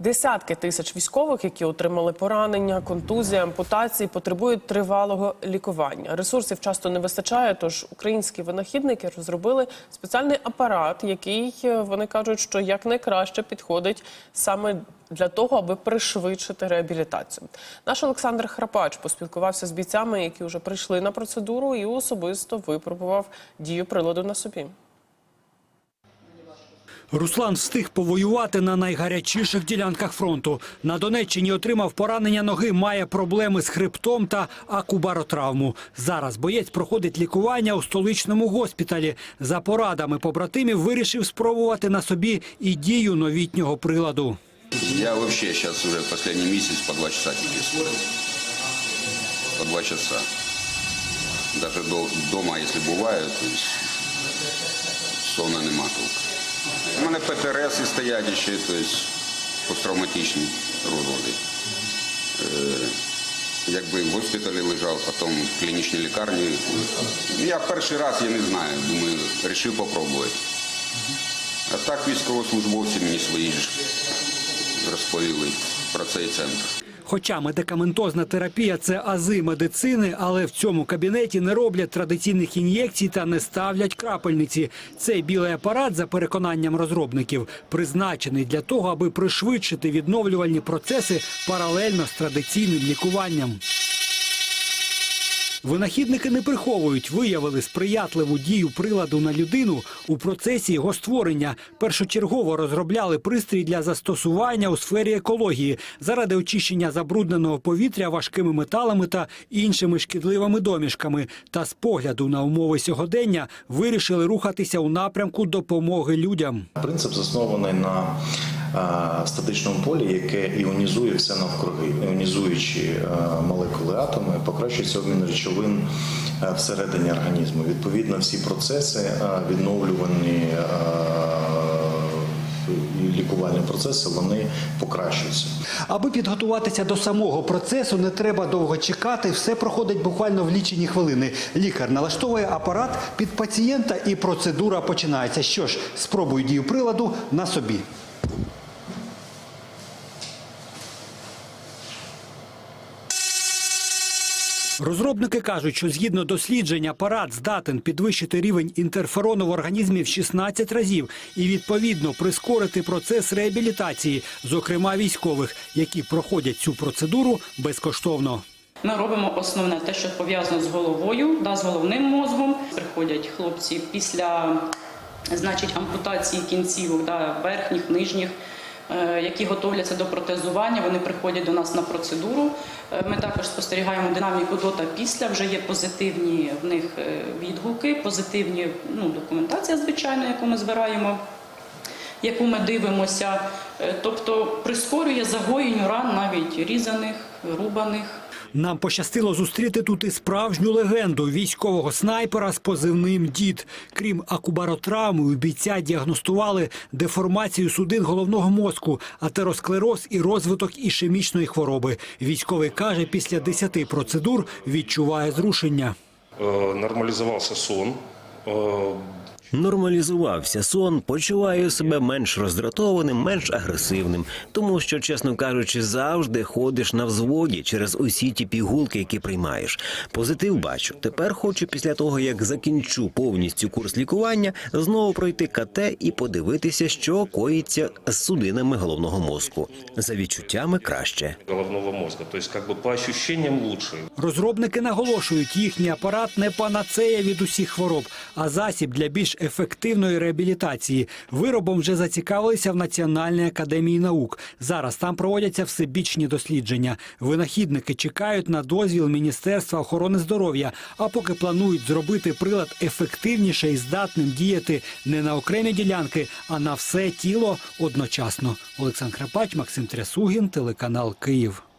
Десятки тисяч військових, які отримали поранення, контузії, ампутації, потребують тривалого лікування. Ресурсів часто не вистачає, тож українські винахідники розробили спеціальний апарат, який е, вони кажуть, що якнайкраще підходить саме для того, аби пришвидшити реабілітацію. Наш Олександр Храпач поспілкувався з бійцями, які вже прийшли на процедуру, і особисто випробував дію приладу на собі. Руслан встиг повоювати на найгарячіших ділянках фронту. На Донеччині отримав поранення ноги, має проблеми з хребтом та акубаротравму. Зараз боєць проходить лікування у столичному госпіталі. За порадами побратимів вирішив спробувати на собі і дію новітнього приладу. Я вообще сейчас уже последний месяц по два часа тебе спорю. По два часа. Даже до, дома, если бываю, то есть нема толку. У мене ПТРС і стоять ще, то есть посттравматичні розлади. Е, якби в госпіталі лежав, потім в клінічній лікарні. Я перший раз, я не знаю, думаю, вирішив попробувати. А так військовослужбовці мені свої ж розповіли про цей центр. Хоча медикаментозна терапія це ази медицини, але в цьому кабінеті не роблять традиційних ін'єкцій та не ставлять крапельниці. Цей білий апарат, за переконанням розробників, призначений для того, аби пришвидшити відновлювальні процеси паралельно з традиційним лікуванням. Винахідники не приховують, виявили сприятливу дію приладу на людину у процесі його створення. Першочергово розробляли пристрій для застосування у сфері екології заради очищення забрудненого повітря важкими металами та іншими шкідливими домішками. Та з погляду на умови сьогодення вирішили рухатися у напрямку допомоги людям. Принцип заснований на статичному полі, яке іонізує все навкруги, іонізуючи е, молекули атоми, покращується обмін речовин е, всередині організму. Відповідно, всі процеси е, відновлювані. е, лікувальні процеси вони покращуються. Аби підготуватися до самого процесу, не треба довго чекати. Все проходить буквально в лічені хвилини. Лікар налаштовує апарат під пацієнта, і процедура починається. Що ж, спробую дію приладу на собі. Розробники кажуть, що згідно досліджень апарат здатен підвищити рівень інтерферону в організмі в 16 разів і відповідно прискорити процес реабілітації, зокрема військових, які проходять цю процедуру безкоштовно. Ми робимо основне те, що пов'язано з головою, да, з головним мозгом. Приходять хлопці після значить, ампутації кінцівок, да, верхніх, нижніх, які готовляться до протезування. Вони приходять до нас на процедуру. Е, Ми також спостерігаємо динаміку до та після. Вже є позитивні в них е, відгуки, позитивні ну, документація, звичайно, яку ми збираємо яку ми дивимося, Е, тобто прискорює загоєнню ран навіть різаних, рубаних. Нам пощастило зустріти тут і справжню легенду військового снайпера з позивним дід. Крім акубаротравми, у бійця діагностували деформацію судин головного мозку, атеросклероз і розвиток ішемічної хвороби. Військовий каже, після 10 процедур відчуває зрушення. Э, нормализовался сон. Нормалізувався сон, почуваю себе менш роздратованим, менш агресивним, тому що, чесно кажучи, завжди ходиш на взводі через усі ті пігулки, які приймаєш. Позитив бачу. Тепер хочу після того, як закінчу повністю курс лікування, знову пройти КТ і подивитися, що коїться з судинами головного мозку. За відчуттями краще. головного мозга. То есть, как по ощущениям лучше. Розробники наголошують, їхній апарат не панацея від усіх хвороб, а засіб для більш ефективної реабілітації. Виробом вже зацікавилися в Національній академії наук. Зараз там проводяться всебічні дослідження. Винахідники чекають на дозвіл Міністерства охорони здоров'я, а поки планують зробити прилад ефективніше і здатним діяти не на окремі ділянки, а на все тіло одночасно. Олександр Крапач, Максим Трясугін, телеканал Київ.